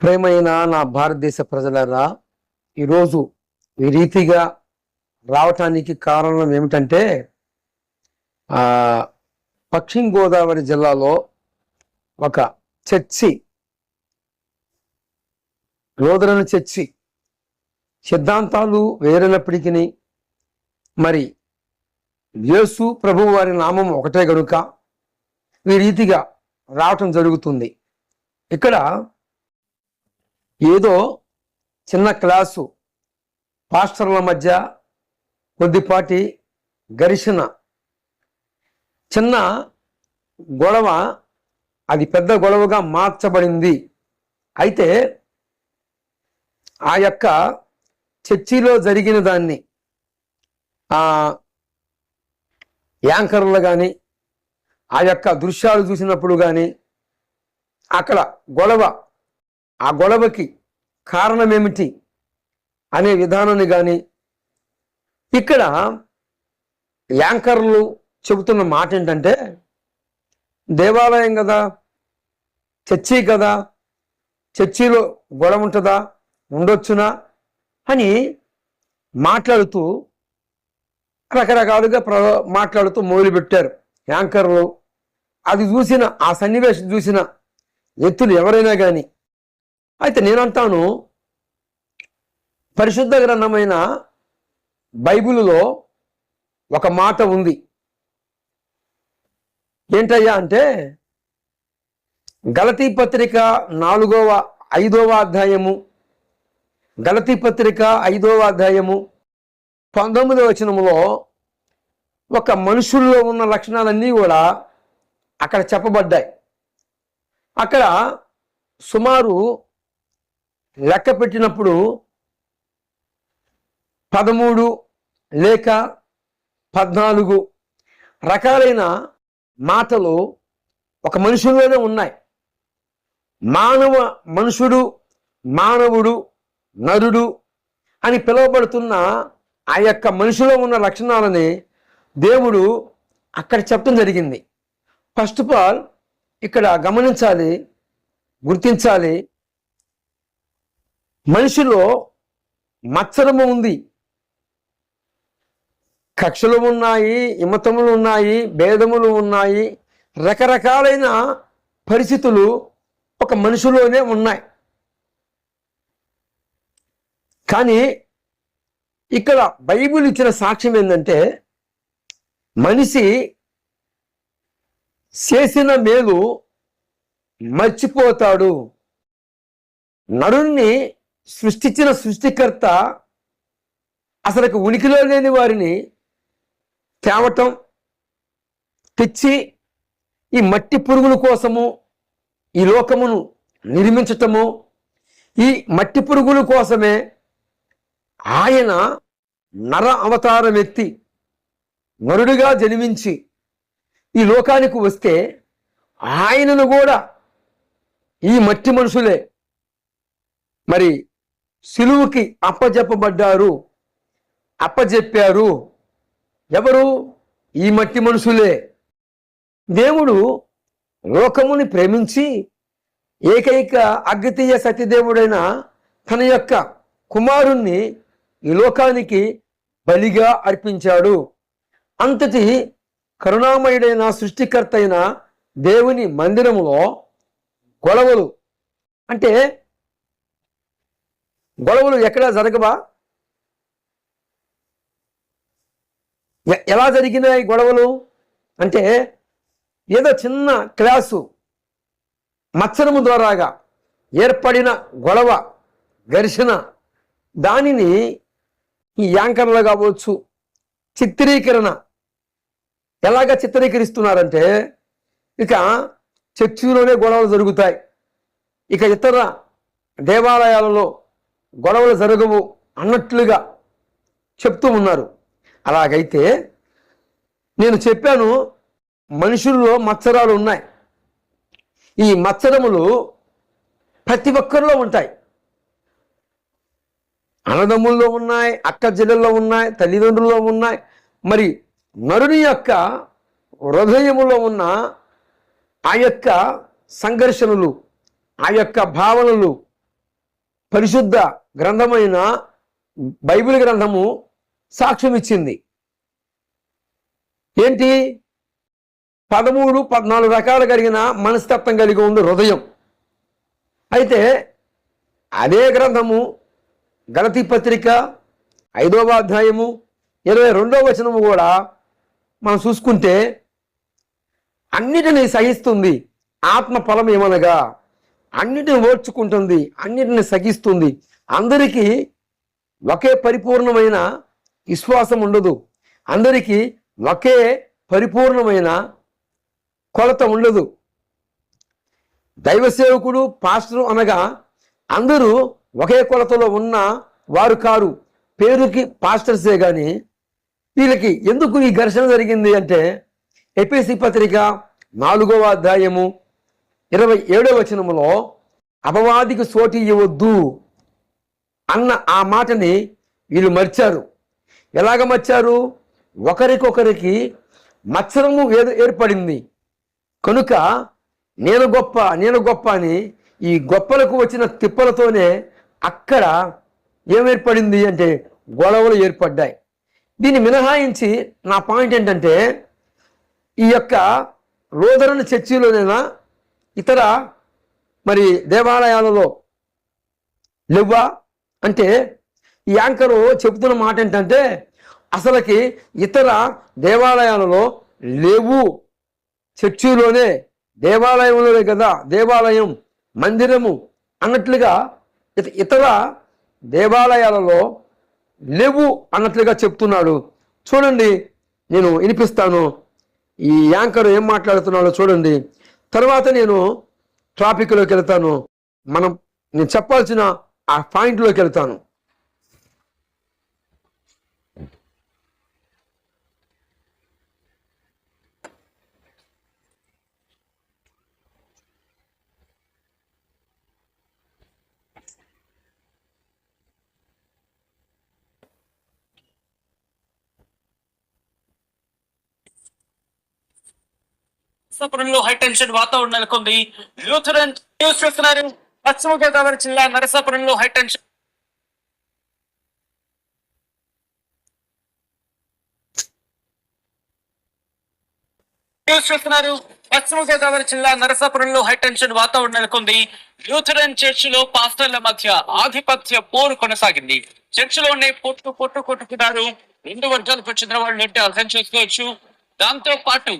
ప్రేమైన నా భారతదేశ ప్రజలరా ఈరోజు ఈ రీతిగా రావటానికి కారణం ఏమిటంటే పశ్చిమ గోదావరి జిల్లాలో ఒక చర్చి లోదరని చర్చి సిద్ధాంతాలు వేరైనప్పటికీ మరి యేసు ప్రభు వారి నామం ఒకటే గనుక ఈ రీతిగా రావటం జరుగుతుంది. ఇక్కడ ఏదో చిన్న క్లాసు పాస్టర్ల మధ్య కొద్దిపాటి ఘర్షణ. చిన్న గొడవ అది పెద్ద గొడవగా మార్చబడింది. అయితే ఆ యొక్క చర్చిలో జరిగిన దాన్ని ఆ యాంకర్లు కానీ ఆ యొక్క దృశ్యాలు చూసినప్పుడు కానీ అక్కడ గొడవ ఆ గొడవకి కారణం ఏమిటి అనే విధానాన్ని కానీ ఇక్కడ యాంకర్లు చెబుతున్న మాట ఏంటంటే దేవాలయం కదా చర్చి కదా చర్చిలో గొడవ ఉంటుందా ఉండొచ్చునా అని మాట్లాడుతూ రకరకాలుగా ప్ర మాట్లాడుతూ మొదలుపెట్టారు యాంకర్లు. అది చూసిన ఆ సన్నివేశం చూసిన వ్యక్తులు ఎవరైనా కానీ అయితే నేనంటాను పరిశుద్ధ గ్రంథమైన బైబిలులో ఒక మాట ఉంది. ఏంటయ్యా అంటే గలతీ పత్రిక నాలుగవ ఐదవ అధ్యాయము గలతీ పత్రిక ఐదవ అధ్యాయము పంతొమ్మిదవ వచనములో ఒక మనుషుల్లో ఉన్న లక్షణాలన్నీ కూడా అక్కడ చెప్పబడ్డాయి. అక్కడ సుమారు లెక్క పెట్టినప్పుడు పదమూడు లేక పద్నాలుగు రకాలైన మాటలు ఒక మనుషుల్లోనే ఉన్నాయి. మానవ మనుషుడు మానవుడు నరుడు అని పిలువబడుతున్న ఆ యొక్క మనిషిలో ఉన్న లక్షణాలని దేవుడు అక్కడ చెప్పడం జరిగింది. ఫస్ట్ ఆఫ్ ఆల్ ఇక్కడ గమనించాలి గుర్తించాలి మనిషిలో మత్సరము ఉంది. కక్షలు ఉన్నాయి ఇమతములు ఉన్నాయి భేదములు ఉన్నాయి. రకరకాలైన పరిస్థితులు ఒక మనిషిలోనే ఉన్నాయి. కానీ ఇక్కడ బైబిల్ ఇచ్చిన సాక్ష్యం ఏంటంటే మనిషి చేసిన మేలు మర్చిపోతాడు. నరుణ్ణి సృష్టించిన సృష్టికర్త అసలు ఉనికిలో లేని వారిని తేవటం తెచ్చి ఈ మట్టి పురుగుల కోసము ఈ లోకమును నిర్మించటము ఈ మట్టి పురుగుల కోసమే ఆయన నర అవతారం ఎత్తి నరుడిగా జన్మించి ఈ లోకానికి వస్తే ఆయనను కూడా ఈ మట్టి మనుషులే. మరి సిలువుకి అప్పజెప్పబడ్డారు. అప్పజెప్పారు. ఎవరు? ఈ మట్టి మనుషులే. దేవుడు లోకముని ప్రేమించి ఏకైక అద్వితీయ సత్యదేవుడైన తన యొక్క కుమారుణ్ణి ఈ లోకానికి బలిగా అర్పించాడు. అంతటి కరుణామయుడైన సృష్టికర్త అయిన దేవుని మందిరములో గొడవలు అంటే గొడవలు ఎక్కడా జరగవా? ఎలా జరిగినాయి గొడవలు? అంటే ఏదో చిన్న క్లాసు మత్సరము ద్వారాగా ఏర్పడిన గొడవ ఘర్షణ దానిని ఈ యాంకర్లు కావచ్చు చిత్రీకరణ ఎలాగ చిత్రీకరిస్తున్నారంటే ఇక చర్చిలోనే గొడవలు జరుగుతాయి. ఇక ఇతర దేవాలయాలలో గొడవలు జరగవు అన్నట్లుగా చెప్తూ ఉన్నారు. అలాగైతే నేను చెప్పాను మనుషుల్లో మత్సరాలు ఉన్నాయి. ఈ మత్సరములు ప్రతి ఒక్కరిలో ఉంటాయి. అన్నదమ్ముల్లో ఉన్నాయి అక్క జిల్లల్లో ఉన్నాయి తల్లిదండ్రుల్లో ఉన్నాయి. మరి నరుని యొక్క హృదయములో ఉన్న ఆ యొక్క సంఘర్షణలు ఆ యొక్క భావనలు పరిశుద్ధ గ్రంథమైన బైబిల్ గ్రంథము సాక్ష్యం ఇచ్చింది ఏంటి? పదమూడు పద్నాలుగు రకాలు కలిగిన మనస్తత్వం కలిగి ఉంది హృదయం. అయితే అదే గ్రంథము గణతి పత్రిక ఐదవ అధ్యాయము ఇరవై రెండవ వచనము కూడా మనం చూసుకుంటే అన్నిటినీ సహిస్తుంది ఆత్మ ఫలం ఏమనగా అన్నిటిని ఓర్చుకుంటుంది అన్నిటిని సగిస్తుంది. అందరికీ ఒకే పరిపూర్ణమైన విశ్వాసం ఉండదు. అందరికీ ఒకే పరిపూర్ణమైన కొలత ఉండదు. దైవ సేవకుడు పాస్టర్ అనగా అందరూ ఒకే కొలతలో ఉన్న వారు కారు. పేరుకి పాస్టర్సే కానీ వీళ్ళకి ఎందుకు ఈ ఘర్షణ జరిగింది అంటే ఎపిసి పత్రిక నాలుగవ అధ్యాయము ఇరవై ఏడవ వచనములో అపవాదికి సోటి ఇవ్వద్దు అన్న ఆ మాటని వీళ్ళు మర్చారు. ఎలాగ మర్చారు? ఒకరికొకరికి మత్సరము ఏర్పడింది. కనుక నేను గొప్ప నేను గొప్ప అని ఈ గొప్పలకు వచ్చిన తిప్పలతోనే అక్కడ ఏమేర్పడింది అంటే గొడవలు ఏర్పడ్డాయి. దీన్ని మినహాయించి నా పాయింట్ ఏంటంటే ఈ యొక్క రోదరణ చర్చిలోనైనా ఇతర మరి దేవాలయాలలో లేవా అంటే ఈ యాంకరు చెబుతున్న మాట ఏంటంటే అసలుకి ఇతర దేవాలయాలలో లేవు. చర్చిలోనే దేవాలయంలోనే కదా దేవాలయం మందిరము అన్నట్లుగా ఇత- ఇతర దేవాలయాలలో లేవు అన్నట్లుగా చెప్తున్నాడు. చూడండి నేను వినిపిస్తాను. ఈ యాంకర్ ఏం మాట్లాడుతున్నాడో చూడండి. తర్వాత నేను టాపిక్లోకి వెళ్తాను. మనం నేను చెప్పాల్సిన ఆ పాయింట్లోకి వెళ్తాను. నరసాపురంలో హై టెన్షన్ వాతావరణం నెలకొంది. లూథరన్ న్యూస్ చూస్తున్నారు. పశ్చిమ గోదావరి జిల్లా నరసాపురంలో హై టెన్షన్. న్యూస్ చూస్తున్నారు. పశ్చిమ గోదావరి జిల్లా నరసాపురంలో హై టెన్షన్ వాతావరణం నెలకొంది. లూథరన్ చర్చిలో పాస్టర్ల మధ్య ఆధిపత్య పోరు కొనసాగింది. చర్చిలోనే పొట్టు పొట్టు కొట్టుకున్నారు. రెండు వర్గాలకు చెందిన వాళ్ళు అంటే అర్థం చేసుకోవచ్చు. దాంతో పాటు